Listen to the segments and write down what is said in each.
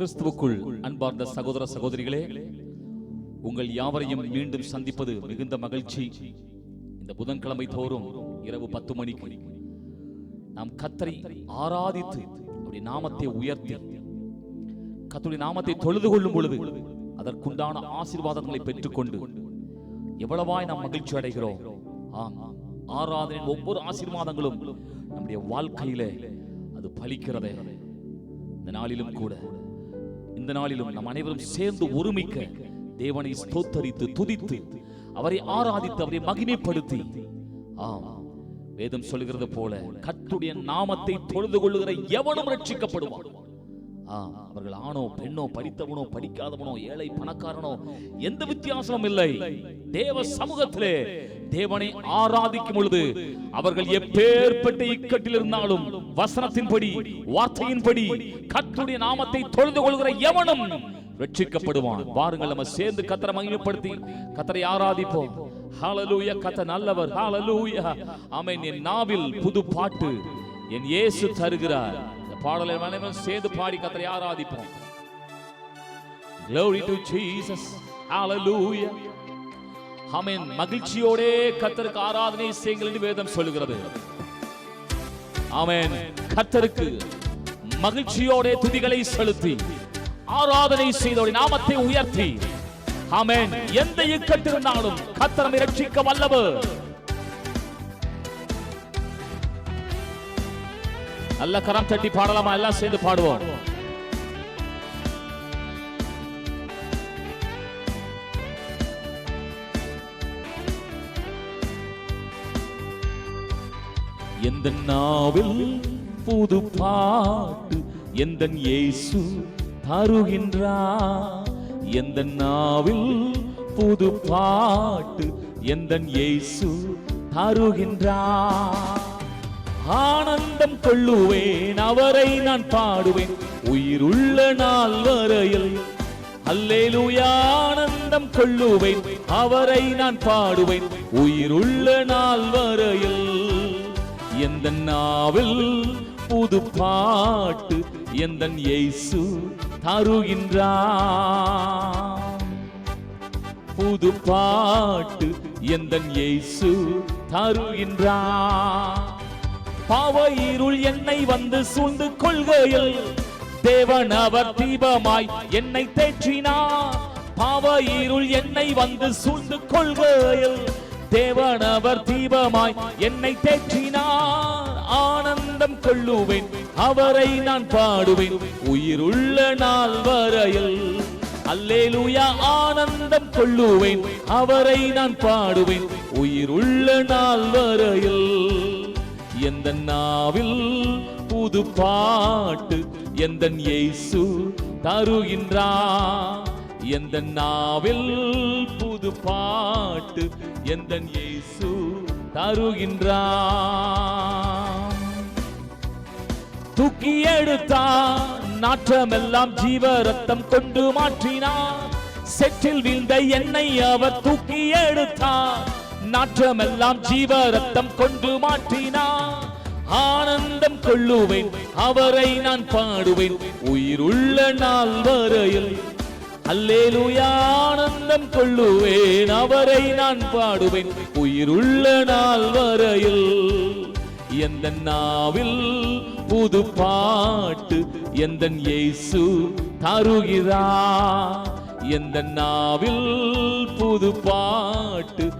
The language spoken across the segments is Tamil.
கிறிஸ்துவுக்குள் அன்பார்ந்த சகோதர சகோதரிகளே உங்கள் யாவரையும் மீண்டும் சந்திப்பது மிகுந்த மகிழ்ச்சி. இந்த புதன்கிழமை தோறும் இரவு பத்து மணிக்கு நாம் கத்தரை ஆராதித்து அப்படி நாமத்தை உயர்த்தி கத்துடைய நாமத்தை தொழுது கொள்ளும் பொழுது அதற்குண்டான ஆசீர்வாதங்களை பெற்றுக்கொண்டு எவ்வளவாய் நாம் மகிழ்ச்சி அடைகிறோம். ஆம் ஆராதனையின் ஒவ்வொரு ஆசீர்வாதங்களும் நம்முடைய வாழ்க்கையிலே அது பலிக்கிறதே. இந்த நாளிலும் கூட இந்த நாளிலும் நம் அனைவரும் சேர்ந்து ஒருமிக்க தேவனை ஸ்தோத்தரித்து துதித்து அவரை ஆராதித்து அவரை மகிமைப்படுத்தி. ஆம் வேதம் சொல்கிறது போல கத்துடைய நாமத்தை தொழுது கொள்ளுகிற எவனும் ரட்சிக்கப்படுவான். அவர்கள் ஆணோ பெண்ணோ படித்தவனோ படிக்காதவனோ ஏழை பணக்காரனோ எந்த வித்தியாசமும் இல்லை. தேவ சமூகத்திலே தேவனை ஆராதிக்கும் பொழுது அவர்கள் எப்பேற்பட்ட இக்கட்டில் இருந்தாலும் வசனத்தின்படி வார்த்தையின்படி கத்துடைய நாமத்தை தொழுது கொள்கிற எவனும் ரட்சிக்கப்படுவான். வாருங்கள் நம்ம சேர்ந்து கத்தரை மகிமைப்படுத்தி கத்தரை ஆராதிப்போம். ஹalleluya கத்த நல்லவர். ஹalleluya ஆமென். என் நாவில் புது பாட்டு என் இயேசு தருகிறார். பாடலை அனைவரும் சேர்ந்து பாடி கத்தரை ஆராதிப்போம். Glory to jesus. Hallelujah. ஆமென் மகிழ்ச்சியோடே கத்தருக்கு ஆராதனை செய்யுங்கள் என்று வேதம் சொல்லுகிறது. ஆமென் கத்தருக்கு மகிழ்ச்சியோட துதிகளை செலுத்தி ஆராதனை செய்தோட நாமத்தை உயர்த்தி. ஆமென் எந்த இக்கட்டிருந்தாலும் கத்தரமை ரட்சிக்க வல்லவர். நல்ல கரம் தட்டி பாடலாமா? எல்லாம் சேர்ந்து பாடுவோம். எந்த நாவில் புது பாட்டு எந்த இயேசு தருகின்றா எந்த நாவில் புது பாட்டு எந்த இயேசு தருகின்றா ஆனந்தம் கொள்ளுவேன் அவரை நான் பாடுவேன். உயிருள்ள நாள் வரையில் அல்லேலூயா ஆனந்தம் கொள்ளுவேன் அவரை நான் பாடுவேன். உயிருள்ள நாள் வரையில் எந்த நாவில் புது பாட்டு எந்த இயேசு தருகின்றான் புது பாட்டு எந்த இயேசு தருகின்றான் பாவ இருள் என்னை வந்து சூழ்ந்து கொள்கையில். தேவன் அவர் தீபமாய் என்னை தேற்றினார். பாவ இருள் என்னை வந்து சூழ்ந்து கொள்கையில். தேவன் அவர் தீபமாய் என்னை தேற்றினார். ஆனந்தம் கொள்ளுவேன் அவரை நான் பாடுவேன். உயிருள்ள நாள் வரையில். அல்லேலூயா ஆனந்தம் கொள்ளுவேன் அவரை நான் பாடுவேன். உயிருள்ள நாள் வரையில். எந்த நாவில் புது பாட்டு எந்த இயேசு தருகின்றா? எந்த நாவில் புது பாட்டு எந்த இயேசு தருகின்றா? தூக்கி எடுத்தா நாற்றமெல்லாம் ஜீவ ரத்தம் கொண்டு மாற்றினார். செற்றில் வீழ்ந்த என்னை அவர் தூக்கி எடுத்தார் நாற்றமெல்லாம் ஜீவ ரத்தம் கொண்டு மாற்றினார் ஆனந்தம் கொள்ளுவேன் அவரை நான் பாடுவேன். உயிருள்ள நாள் வரையில் அல்லேலுயா ஆனந்தம் கொள்ளுவேன் அவரை நான் பாடுவேன். உயிருள்ள நாள் வரையில் எந்த நாவில் புது பாட்டு எந்த இயேசு தருகிறா? எந்த நாவில் புது பாட்டு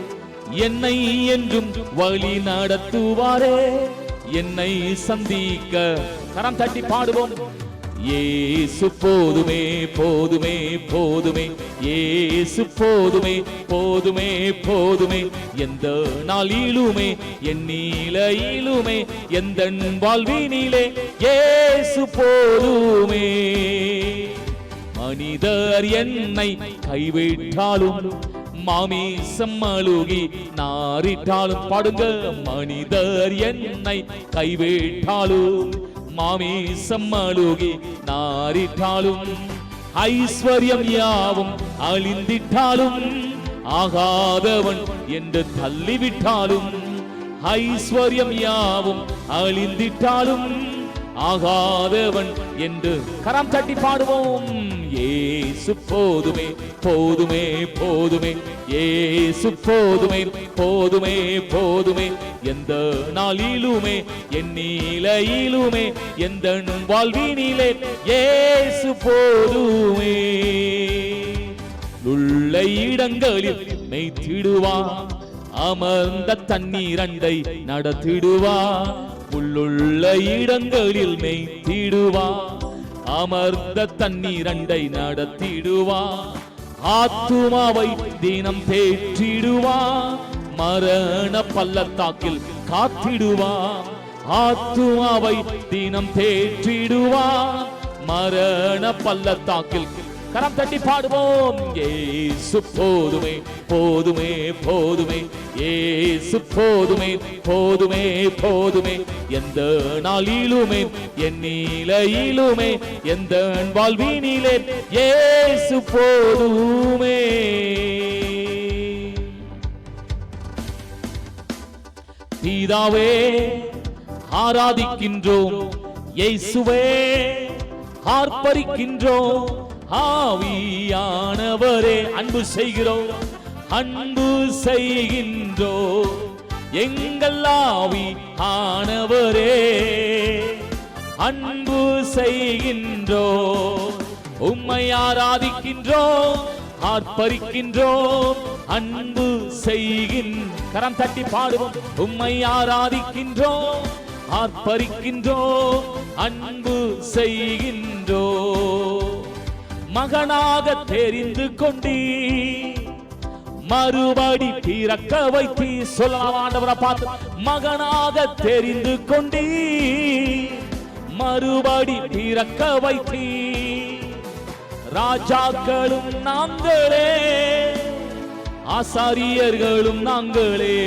என்னை என்றும் வழி நடத்துவாரே. என்னை சந்திக்க கரம் தட்டி பாடுவோம். ஏசு போதுமே போதுமே போதுமே. ஏசு போதுமே போதுமே போதுமே. எந்த நாளிலுமே என் நீலையிலுமே எந்த வாழ்வினிலே ஏசு போதுமே. மனிதர் என்னை கைவிட்டாலும் மாமீசம் அழுகி நாரிட்டாலும் பாடுங்க மனிதர் என்னை கைவிட்டாலும் மாமீசம் அழுகி நாரிட்டாலும் ஐஸ்வர்யம் யாவும் அழிந்திட்டாலும் ஆகாதவன் என்று தள்ளிவிட்டாலும் ஐஸ்வர்யம் யாவும் அழிந்திட்டாலும் ஆகாதவன் என்று கரம் தட்டி பாடுவோம். ஏசு போதுமே போதுமே போதுமே. ஏசு போதுமே போதுமே போதுமே. எந்த நாளிலுமே என் நிலையிலுமே எந்த வாழ்வினிலே ஏசு போதுமே. உள்ள இடங்களில் மெய்த்திடுவான் அமர்ந்த தண்ணீரண்டை நடத்திடுவான் உள்ளுள்ள இடங்களில் மெய்த்திடுவான் அமர்ந்த தண்ணீரண்டை நடத்திடுவான் ஆத்துமாவை தினம் தேற்றிடுவான் மரண பள்ளத்தாக்கில் காத்திடுவான் ஆத்துமாவை தினம் தேற்றிடுவான் மரண பள்ளத்தாக்கில் கரம் தட்டி பாடுவோம். ஏசு போதுமே போதுமே போதுமே. ஏசு போதுமே போதுமே போதுமே. எந்த நாளிலுமே என் நிலையிலுமே எந்த வாழ்வினிலே ஏசு போதுமே. பீதாவே ஆராதிக்கின்றோம். இயேசுவே ஆர்ப்பரிக்கின்றோம் ஆவியானவரே அன்பு செய்கிறோம். அன்பு செய்கின்றோ எங்கள் ஆவி ஆனவரே அன்பு செய்கின்றோ உம்மை ஆராதிக்கின்றோம் ஆர்ப்பரிக்கின்றோம் அன்பு செய்கின் கரம் தட்டி பாடுவோம். உம்மை ஆராதிக்கின்றோம் ஆர்ப்பரிக்கின்றோம் அன்பு செய்கின்றோம். மகனாக தெரிந்து கொண்டீ மறுபடி பிறக்க வைத்தி சொல்லலாம் ஆண்டவரை பார்த்து மகனாக தெரிந்து கொண்டீ மறுபடி பிறக்க வைத்தீ ராஜாக்களும் நாங்களே ஆசாரியர்களும் நாங்களே.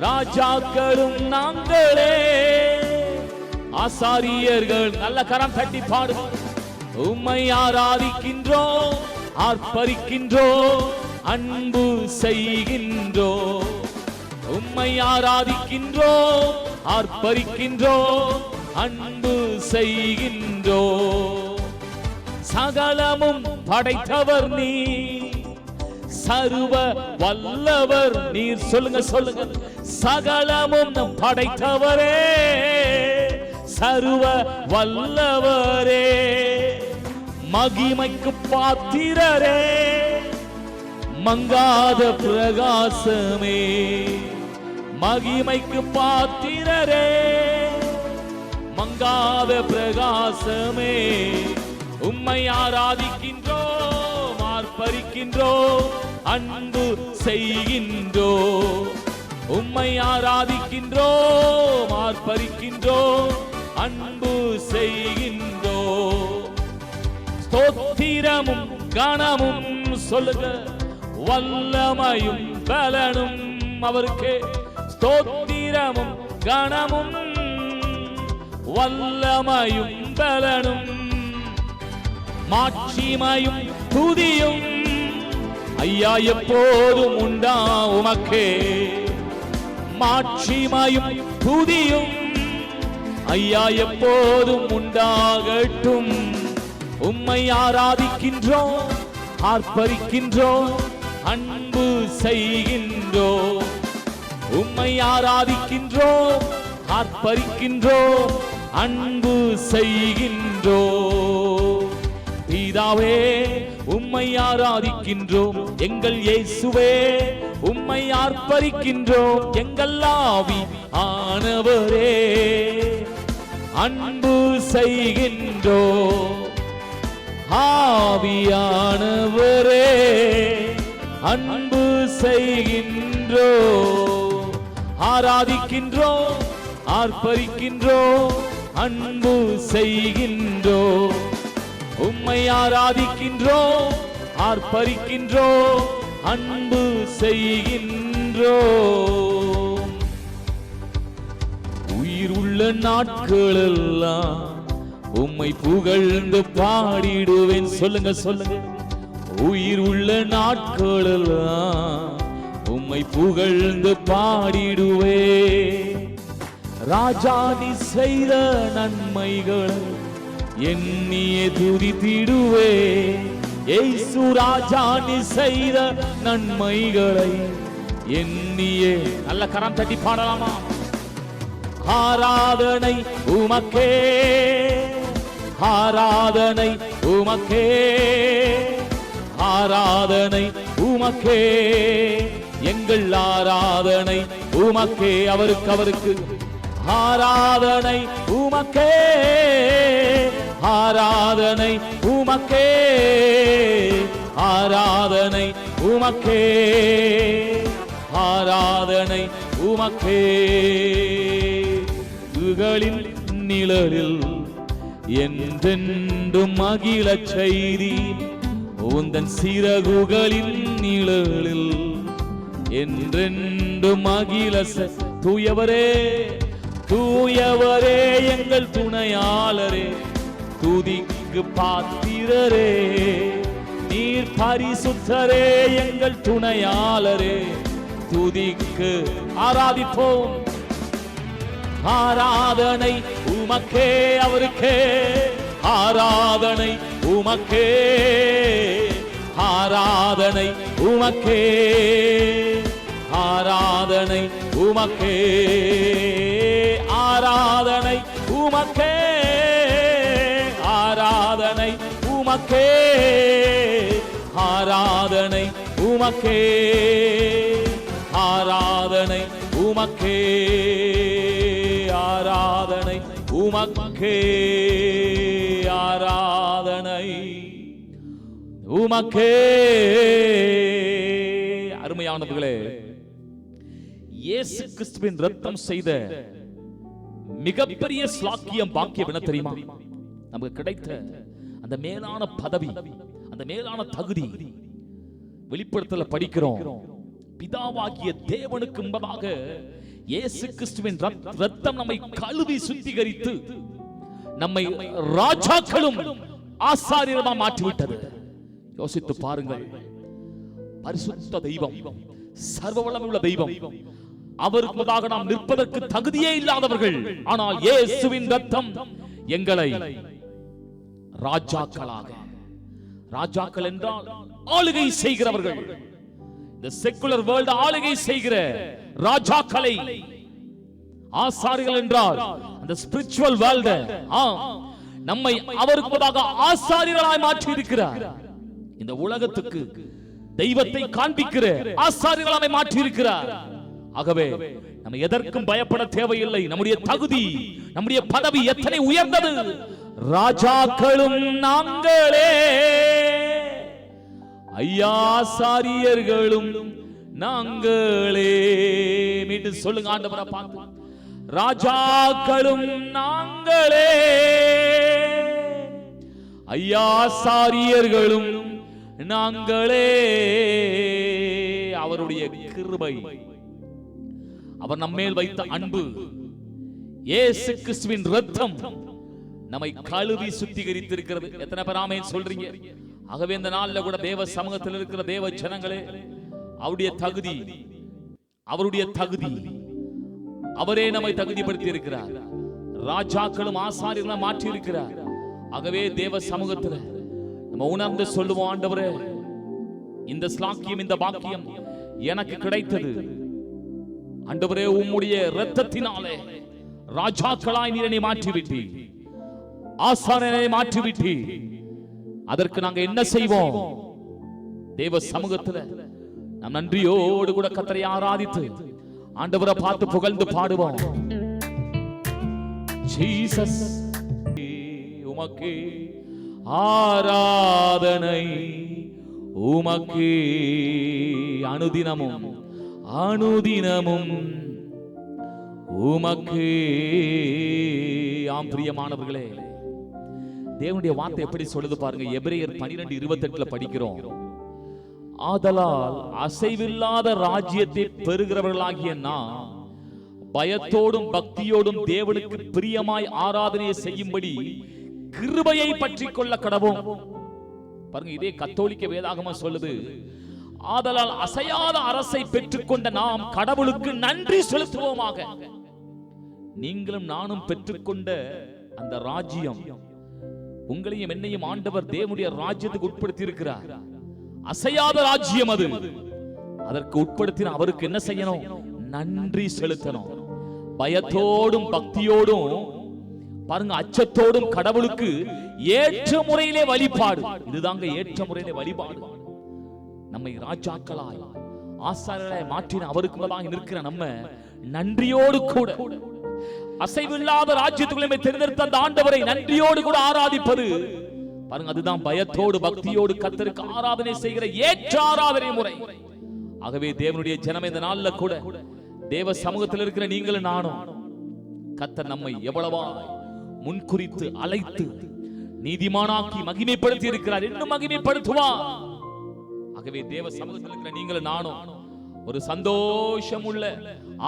ராஜாக்களும் நாங்களே ஆசாரியர்கள் நல்ல கரம் தட்டி பாடுவோம் உம்மை ஆராதிக்கின்றோ ஆர்ப்பரிக்கின்றோ அன்பு செய்கின்றோ. உம்மை ஆராதிக்கின்றோ ஆர்ப்பரிக்கின்றோ அன்பு செய்கின்றோ. சகலமும் படைத்தவர் நீ சர்வ வல்லவர் நீர். சொல்லுங்க சொல்லுங்க. சகலமும் படைத்தவரே சர்வ வல்லவரே. மகிமைக்கு பாத்திரரே மங்காத பிரகாசமே. மகிமைக்கு பாத்திரரே மங்காத பிரகாசமே. உம்மை ஆராதிக்கின்றோ ஆர்ப்பரிக்கின்றோம் அன்பு செய்கின்றோ உம்மை ஆராதிக்கின்றோ ஆர்ப்பரிக்கின்றோம் அன்பு செய்கின்றோ ஸ்தோத்திரமும் கணமும் சொல்லுங்க வல்லமையும் பலனும் அவருக்கே. ஸ்தோத்திரமும் கணமும் வல்லமையும் பலனும். மாட்சிமையும் துதியும் ஐயா எப்போதும் உண்டா உமக்கே. மாட்சிமையும் துதியும் ஐயா எப்போதும் உண்டாகட்டும். உம்மை ஆராதிக்கின்றோம் ஆர்ப்பரிக்கின்றோம் அன்பு செய்கின்றோம். உம்மை ஆராதிக்கின்றோம் ஆர்ப்பரிக்கின்றோம் அன்பு செய்கின்றோம். பிதாவே உம்மை ஆராதிக்கின்றோம் எங்கள் இயேசுவே உம்மை ஆர்ப்பரிக்கின்றோம் எங்கள் ஆவி ஆனவரே. அன்பு செய்கின்றோம். ஆவியானவரே அன்பு செய்கின்றோ ஆராதிக்கின்றோ ஆர்ப்பரிக்கின்றோ அன்பு செய்கின்றோ உம்மை ஆராதிக்கின்றோ ஆர்ப்பரிக்கின்றோ அன்பு செய்கின்றோ. உயிர் உள்ள நாட்களெல்லாம் உம்மை புகழ்ந்து பாடிடுவேன். சொல்லுங்க சொல்லுங்க. உயிர் உள்ள நாட்களெல்லாம் உம்மை புகழ்ந்து பாடிடுவே. ராஜா நீ செய்த நன்மைகள் எண்ணியே துதித்திடுவே. ஏசு ராஜா நீ செய்த நன்மைகளை எண்ணியே. நல்ல கரம் தட்டி பாடலாமா? ஆராதனை உமக்கே. ஆராதனை உமக்கே. ஆராதனை உமக்கே. எங்கள் ஆராதனை உமக்கே. அவருக்கு அவருக்கு ஆராதனை உமக்கே. ஆராதனை உமக்கே. ஆராதனை உமக்கே. ஆராதனை உமக்கே. புகழின் நிழலில் என்றென்றும் அகில செய்தி உந்தன் சிறகுகளின் நிழலில் என்றென்றும் அகில தூயவரே தூயவரே எங்கள் துணையாளரே துதிக்கு பாத்திரரே நீர் பரிசுத்தரே எங்கள் துணையாளரே துதிக்கு ஆராதிப்போம். ஆராதனை உமக்கே அவருக்கே. ஆராதனை உமக்கே. ஆராதனை உமக்கே. ஆராதனை உமக்கே. ஆராதனை உமக்கே. ஆராதனை உமக்கே. ஆராதனை உமக்கே. ஆராதனை உமக்கே. ஆராதனை உமக்கே ஆராதனை. உமக்கே. அருமையானவர்களே இயேசு கிறிஸ்துவின் ரத்தம் செய்த மிகப்பெரிய ஸ்லாக்கியம் பாக்கியம் என்ன தெரியுமா? நமக்கு கிடைத்த அந்த மேலான பதவி அந்த மேலான தகுதி வெளிப்படுத்தல படிக்கிறோம். பிதாவாகிய தேவனுக்கு முன்பதாக இயேசு கிறிஸ்துவின் ரத்தம் நம்மை கழுவி சுத்திகரித்து நம்மை ராஜாக்களும் ஆசாரியமா மாற்றிவிட்டது. யோசித்து பாருங்கள். பரிசுத்த தெய்வம் சர்வ வல்லமையுள்ள தெய்வம் அவருக்கு முன்பதாக நாம் நிற்பதற்கு தகுதியே இல்லாதவர்கள். ஆனால் இயேசுவின் ரத்தம் எங்களை ராஜாக்களாக ராஜாக்கள் என்றால் ஆளுகை செய்கிறவர்கள். இந்த செக்குலர் வேர்ல்ட் ஆளுகை செய்கிற ராஜாக்களை ஆசாரிகள் என்றால் அந்த ஸ்பிரிச்சுவல் வேர்ல்ட் நம்மை அவருக்கு முன்பதாக ஆசாரியர்களாய் மாற்றி இருக்கிறார் இந்த உலகத்துக்கு தெய்வத்தை காண்பிக்கிற ஆசாரியர்களாய் மாற்றி இருக்கிறார் ஆகவே நம்ம எதற்கும் பயப்பட தேவையில்லை. நம்முடைய தகுதி நம்முடைய பதவி எத்தனை உயர்ந்தது? ராஜாக்களும் நாங்களே. ஐயாசாரியர்களும் நாங்களே. மீண்டும் சொல்லுங்க ஆண்டவரை பார்த்து. ராஜாக்களும் நாங்களே. ஐயாசாரியர்களும் நாங்களே. அவருடைய கிருபை. அவர் நம்மேல் வைத்த அன்பு. ஏசு கிறிஸ்துவின் ரத்தம் நம்மை கழுவி சுத்திகரித்திருக்கிறது. எத்தனை பேர் ஆமென் சொல்றீங்க? ஆகவே இந்த நாளில் கூட தேவ சமூகத்தில் இருக்கிற தேவ ஜனங்களே அவருடைய தகுதி அவருடைய தகுதி அவரே நம்மை தகுதிப்படுத்தி இருக்கிறார் ராஜாக்களும் ஆசாரியர்களும் மாற்றி இருக்கிறார் ஆகவே தேவ சமூகத்தில் நம்ம உணர்ந்து சொல்லுவோம் ஆண்டவரே இந்த ஸ்லாக்கியம் இந்த பாக்கியம் எனக்கு கிடைத்தது. அண்டவரே உம்முடைய இரத்தத்தினாலே ராஜாக்களாய் நீரனை மாற்றிவிட்டீர். மாற்றி விட்டி ஆசாரனை மாற்றி விட்டி அதற்கு நாங்க என்ன செய்வோம்? தேவ சமூகத்துல நம் நன்றியோடு கூட கத்தரை ஆராதித்து ஆண்டவரை பார்த்து புகழ்ந்து பாடுவோம். ஜீசஸ் உமக்கு ஆராதனை உமக்கு அனுதினமும் அனுதினமும். உமக்கு. ஆம் பிரியமானவர்களே. தேவனுடைய வார்த்தை எப்படி சொல்லுது பாருங்க. எபிரேயர் பனிரெண்டு இருபத்தெட்டுல படிக்கிறோம். ஆதலால் அசைவில்லாத ராஜ்யத்தை பெறுகிறவர்களாகிய நாம் பயத்தோடும் பக்தியோடும் தேவனுக்கு பிரியமாய் ஆராதனையை செய்யும்படி கிருபையை பற்றி கொள்ள கடவும். பாருங்க இதே கத்தோலிக்க வேதாகமா சொல்லுது. ஆதலால் அசையாத அரசை பெற்றுக்கொண்ட நாம் கடவுளுக்கு நன்றி செலுத்துவோமாக. நீங்களும் நானும் பெற்றுக்கொண்ட அந்த ராஜ்யம். உங்களையும் என்னையும் ஆண்டவர் தேவனுடைய ராஜ்யத்துக்கு உட்படுத்தி இருக்கிறார் அசையாத ராஜ்யம் அது. அதற்கு உட்படுத்தின அவருக்கு என்ன செய்யணும்? நன்றி செலுத்தணும். பயத்தோடும் பக்தியோடும் பாருங்க அச்சத்தோடும் கடவுளுக்கு ஏற்ற முறையிலே வழிபாடு. இதுதாங்க ஏற்ற முறையிலே வழிபாடு. நம்மை ராஜாக்களாய் ஆசாரியர்களாய் மாற்றின அவருக்கு நிற்கிற நம்ம நன்றியோடு கூட. அசைவில்லாத ராஜ்யத்துக்குள்ளே தேர்ந்தெடுத்த அந்த ஆண்டவரை நன்றியோடு கூட ஆராதிப்பது. பாருங்க அதுதான் பயத்தோடு பக்தியோடு கத்தருக்கு ஆராதனை செய்கிற ஏற்ற ஆராதனை முறை. ஆகவே தேவனுடைய ஜனம் இந்த நாள்ல கூட தேவ சமூகத்தில் இருக்கிற நீங்களும் நானும் கத்தர் நம்மை எவ்வளவா முன்குறித்து அழைத்து நீதிமானாக்கி மகிமைப்படுத்தி இருக்கிறார் இன்னும் மகிமைப்படுத்துவார். ஆகவே தேவ சமூகத்தில் இருக்கிற நீங்களும் நானும் ஒரு சந்தோஷம் உள்ள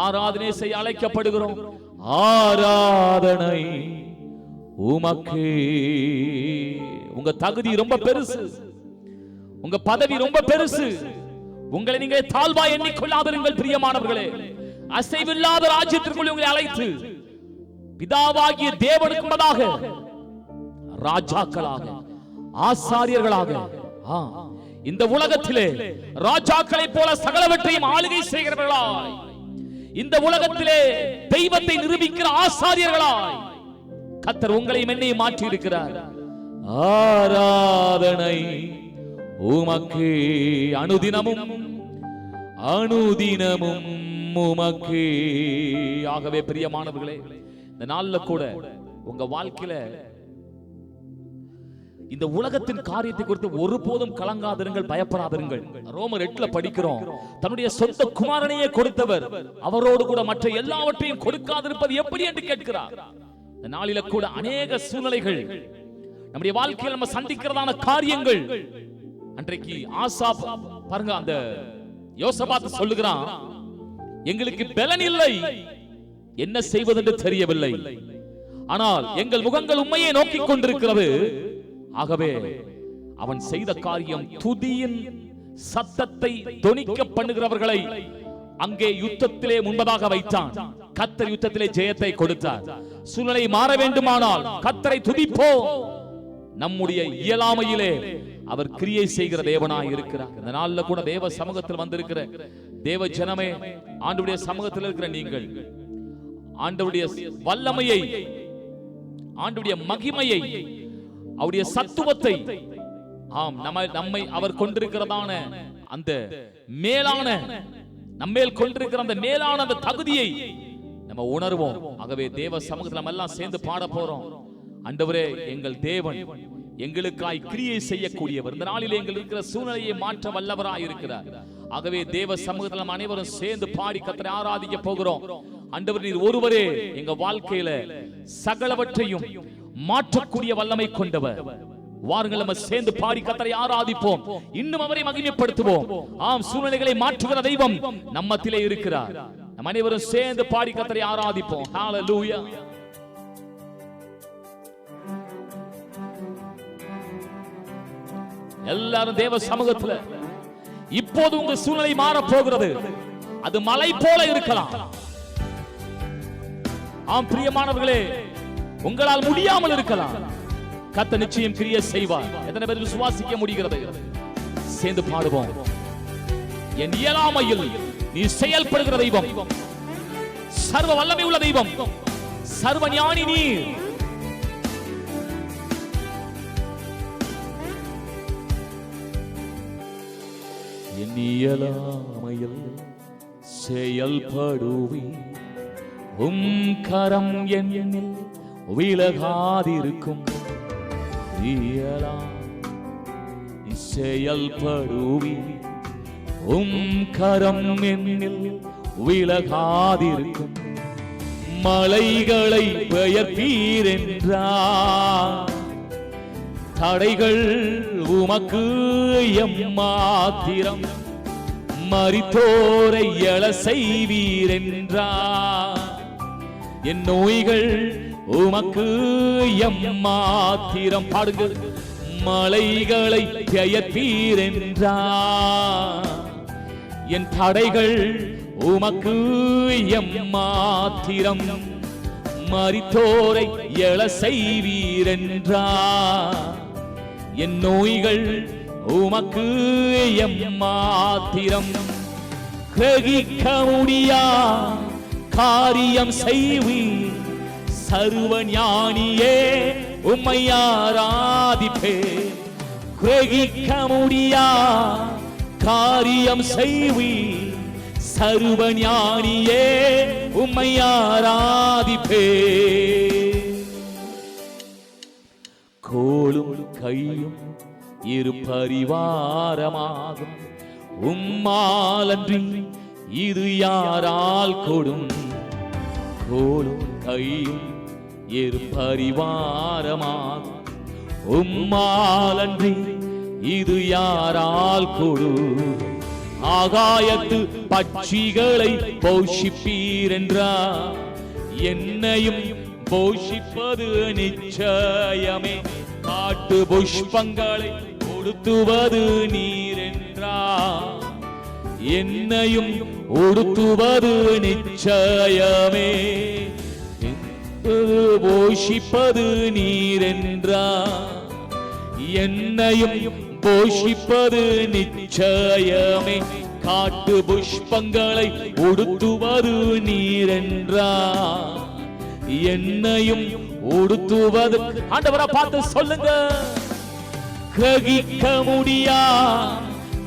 ஆராதனை செய்ய அழைக்கப்படுகிறோம். ஆராதனை உமக்கு. உங்க தகுதி ரொம்ப பெருசு. உங்க பதவி ரொம்ப பெருசு. உங்களை நீங்க தாழ்வா எண்ணிக்கொள்ளாதிருங்கள் பிரியமானவர்களே. அசைவில்லாத ராஜ்யத்திற்குள் உங்களை அழைத்து பிதாவாகிய தேவனுக்கு முன்பதாக ராஜாக்களாக ஆசாரியர்களாக இந்த உலகத்திலே ராஜாக்களைப் போல சகலவற்றையும் ஆளுகை செய்கிறவர்களாய். இந்த உலகத்திலே தெய்வத்தை நிரூபிக்கிற ஆசாரியர்களாய் கத்தர் உங்களையும் என்னையும் மாற்றி இருக்கிறார் ஆராதனை உமக்கு அனுதினமும் அனுதினமும் உமக்கு. ஆகவே பிரியமானவர்களே இந்த நாள்ல கூட உங்க வாழ்க்கையில இந்த உலகத்தின் காரியத்தை குறித்து ஒருபோதும் கலங்காதிருங்கள் பயப்படாதிருங்கள். ரோமர் எட்டுல படிக்கிறோம். தன்னுடைய சொந்த குமாரனையே கொடுத்தவர். அவரோடு கூட மற்ற எல்லாவற்றையும் கொடுக்காதிருப்பது எப்படி என்று கேட்கிறார். இந்த நாளில கூட அநேக சூழ்நிலைகள் நம்முடைய வாழ்க்கையில் நம்ம சந்திக்கிறதான காரியங்கள். அன்றைக்கு ஆசா பாருங்க அந்த யோசபாத்து சொல்லுகிறான் எங்களுக்கு பலன் இல்லை. என்ன செய்வதென்று தெரியவில்லை. ஆனால் எங்கள் முகங்கள் உண்மையை நோக்கி கொண்டிருக்கிறது. ஆகவே அவன் செய்த காரியம் துதியின் சத்தத்தை தொனிக்க பண்ணுகிறவர்களை அங்கே யுத்தத்திலே முன்பதாக வைத்தான். கத்தர் யுத்தத்திலே ஜெயத்தை கொடுத்தார். சூழ்நிலை மாற வேண்டுமானால் கத்தரை துதிப்போ. நம்முடைய இயலாமையிலே அவர் கிரியை செய்கிற தேவனாய் இருக்கிறார். இந்த நாள்ல கூட தேவ சமூகத்தில் வந்திருக்கிற தேவ ஜனமே ஆண்டுடைய சமூகத்தில் இருக்கிற நீங்கள் ஆண்டவருடைய வல்லமையை ஆண்டுடைய மகிமையை அவருடைய சத்துவத்தை ஆம் நம்ம நம்மை அவர் கொண்டிருக்கிறதான அந்த மேலான நம்மேல் கொண்டிருக்கிற அந்த மேலான அந்த தகுதியை நம்ம உணர்வோம். ஆகவே தேவ சமூகத்தில் நம்ம எல்லாம் சேர்ந்து பாட போறோம். ஆண்டவரே எங்கள் தேவன் எங்களுக்காய் கிரியை செய்யக்கூடியவர். இந்த நாளில் எங்கள் இருக்கிற சூழ்நிலையை மாற்ற வல்லவராய் இருக்கிறார் ஆகவே தேவ சமூகத்தில் நம்ம அனைவரும் சேர்ந்து பாடி கத்தரை ஆராதிக்க போகிறோம். ஆண்டவர் நீர் ஒருவரே எங்க வாழ்க்கையில சகலவற்றையும் மாற்றக்கூடிய வல்லமை கொண்டவர். வாருங்கள் நம்ம சேர்ந்து பாடி கத்தரை ஆராதிப்போம். இன்னும் அவரை மகிமைப்படுத்துவோம். ஆம் சூழ்நிலைகளை மாற்றுகிற தெய்வம் நம்மத்திலே இருக்கிறார். நம் அனைவரும் சேர்ந்து பாடி கத்தரை ஆராதிப்போம். ஹalleluya எல்லாரும் தேவ சமூகத்துல இப்போது உங்க சூழ்நிலை மாற போகிறது அது மலை போல இருக்கலாம். ஆம் பிரியமானவர்களே உங்களால் முடியாமல் இருக்கலாம். கத்த நிச்சயம் கிரிய செய்வார். எத்தனை பேர் விசுவாசிக்க முடிகிறது? சேர்ந்து பாடுவோம். என் இயலாமையில் நீ செயல்படுகிற தெய்வம். சர்வ வல்லமை உள்ள தெய்வம். சர்வ ஞானி நீர் என் இயலாமையில் செயல்படுவி உம் கரம் என் என்னில் விலகாதிருக்கும். இயலா செயல்படுவி உம் கரம் என்னில் விலகாதிருக்கும். மலைகளை பெயர்ப்பீர் என்றார் தடைகள் உமக்கு எம்மாத்திரம். மறித்தோரை எழ செய்வீரென்றார். என் நோய்கள் உமக்கு எம்மாத்திரம் பாடுங்க. மலைகளை பெயர்ப்பீரென்றார் என் தடைகள் உமக்கு எம்மாத்திரம் மரித்தோரை எழ செய்வீரென்றார் என் நோய்கள் உமக்கு எம்மாத்திரம் கிரகிக்க முடியா காரியம் செய்வீர். சர்வ ஞானியே உம்மை ஆராதிப்பே. கிரகிக்க முடியா? காரியம் செய்வி சர்வ ஞானியே உம்மை ஆராதிப்பே. கோலும் கையும் இரு பரிவாரமாகும் உம்மாலன்றி இது யாரால் கொடும்? கோளும் கையும் இரு உம்மாலன்றி இது யாரால் கொடு? ஆகாயத்து பட்சிகளை போஷிப்பீரென்றார் என்னையும் போஷிப்பது நிச்சயமே. காட்டு புஷ்பங்களை கொடுத்துவது நீரென்றார் என்னையும் உடுத்துவது நிச்சயமே. போஷிப்பது நீரென்றா? என்னையும் போஷிப்பது நிச்சயமே. காட்டு புஷ்பங்களை உடுத்துவது நீரென்றார் என்னையும் உடுத்துவது ஆண்டவரை பார்த்து சொல்லுங்க. கிரகிக்க முடியா?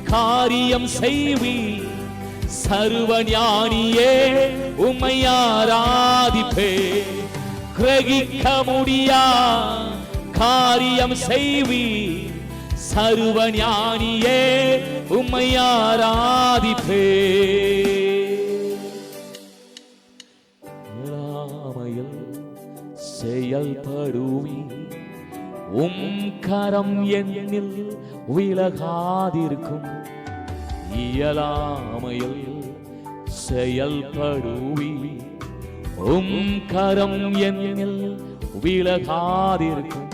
காரியம் செய்வி. சர்வ ஞானியே உமையாராதிப்பே கிரகிக்க முடியா? காரியம் செய்வி. சர்வ ஞானியே உம்மை ஆராதிப்பே. இயலாமையில் செயல்படுவி உம் கரம் எண்ணில் விலகாதிருக்கும். இயலாமையில் செயல்படுவி உம் கரம் என்னில் விலகாதிருக்கும்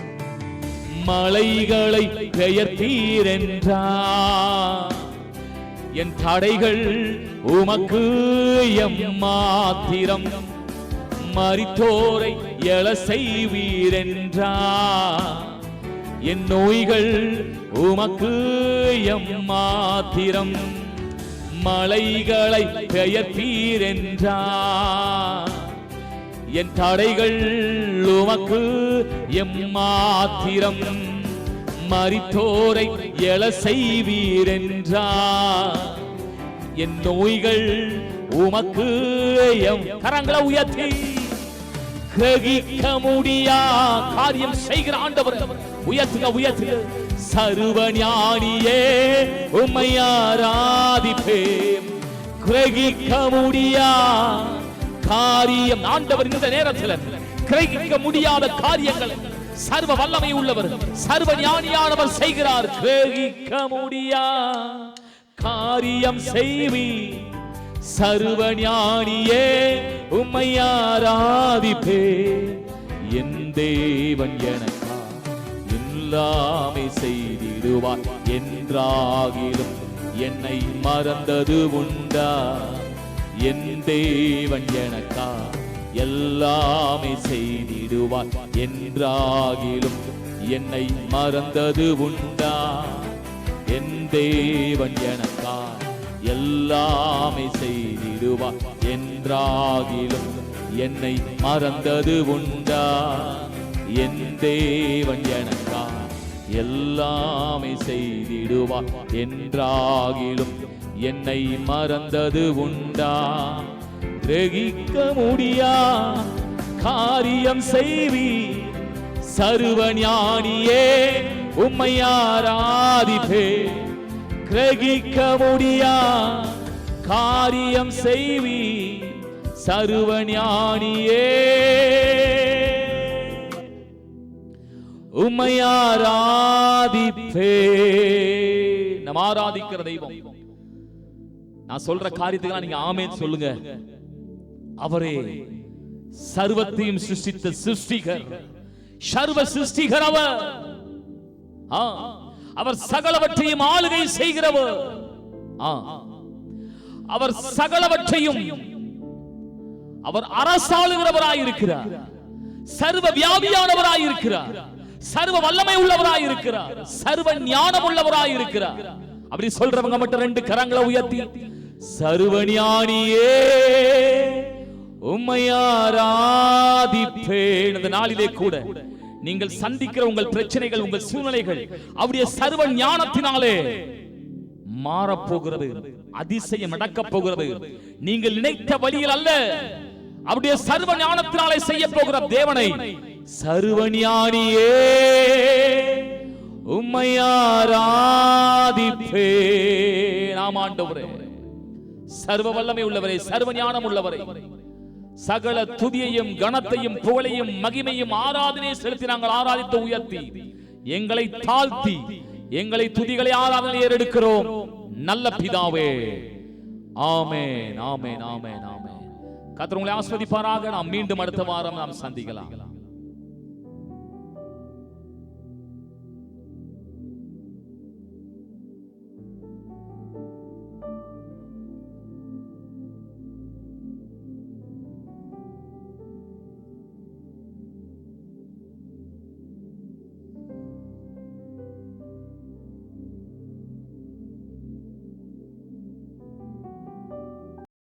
மலைகளை பெயர்த்தீரென்றார். என் தடைகள் உமக்கு எம்மாத்திரம். மறித்தோரை எழ செய்வீரென்றார். என் நோய்கள் உமக்கு எம்மாத்திரம். மலைகளை பெயர்த்தீரென்றார். என் தடைகள் உமக்கு எம்மாத்திரம் மறித்தோரை எழ செய்வீரென்றா என் நோய்கள் உமக்கு எம் கரங்களை உயர்த்தி. கிரகிக்க முடியா காரியம் செய்கிற ஆண்டவர். உயர்த்துக உயர்த்துக சர்வ ஞானியே உம்மை ஆராதிப்பேன். கிரகிக்க முடியா காரியம் ஆண்டவர் இந்த நேரத்தில் கிரகிக்க முடியாத காரியங்கள். சர்வ வல்லமை உள்ளவர் சர்வ ஞானியானவர் செய்கிறார். கிரகிக்க முடியா? காரியம் செய்வி. சர்வ ஞானியே உம்மை ஆராதிப்பே. என் தேவன் எனக்கா எல்லாமே செய்திடுவார். என்றாகிலும் என்னை மறந்தது உண்டா? என் தேவன் எனக்கா எல்லாமே செய்திடுவார் என்றாகிலும் என்னை மறந்தது உண்டா? என் தேவன் எனக்கா எல்லாமே செய்திடுவார் என்றாகிலும் என்னை மறந்தது உண்டா? என் தேவன் எனக்கா எல்லாமே செய்திடுவார் என்றாகிலும் என்னை மறந்தது உண்டா? கிரகிக்க முடியா? காரியம் செய்வி சர்வ ஞானியே உம்மை ஆராதிப்பே. கிரகிக்க முடியா? காரியம் செய்வி சர்வ ஞானியே உம்மை ஆராதிப்பே. நம்ம ஆராதிக்கிற தெய்வம். நான் சொல்ற காரியத்துக்கு நீங்க ஆமென் சொல்லுங்க. அவரே சர்வத்தையும் சிருஷ்டித்த சிருஷ்டிகர். சர்வ சிருஷ்டிகர் அவர். அவர். சகலவற்றையும் ஆளுகை செய்கிறவர். அவர் சகலவற்றையும் அவர் அரசாளுகிறவராயிருக்கிறார். சர்வ வியாபியானவராயிருக்கிறார். சர்வ வல்லமை உள்ளவராயிருக்கிறார். சர்வ ஞானம் உள்ளவராயிருக்கிறார். அப்படி சொல்றவங்க மட்டும் ரெண்டு கரங்களை உயர்த்தி. சர்வஞானியே உம்மை ஆராதிப்பேன். இந்த நாளிலே கூட நீங்கள் சந்திக்கிற உங்கள் பிரச்சனைகள் உங்கள் சூழ்நிலைகள் அவருடைய சர்வ ஞானத்தினாலே மாறப்போகிறது அதிசயம் நடக்கப் போகிறது. நீங்கள் நினைத்த வழியில் அல்ல அவருடைய சர்வ ஞானத்தினாலே செய்ய போகிற தேவனை சர்வஞானியே ஞானியே நாம் ஆண்டவரே சர்வ வல்லமை உள்ளவரே சர்வ ஞானம் உள்ளவரே சகல துதியையும் கணத்தையும் புகழையும் மகிமையும் ஆராதனை செலுத்தி நாங்கள் ஆராதித்து உயர்த்தி எங்களை தாழ்த்தி எங்களை துதிகளை ஆராதனை ஏறெடுக்கிறோம். நல்ல பிதாவே. ஆமே நாமே நாமே நாமே கர்த்தர் உங்களை ஆஸ்வதிப்பாராக. நாம் மீண்டும் அடுத்த வாரம் நாம் சந்திக்கலாம்.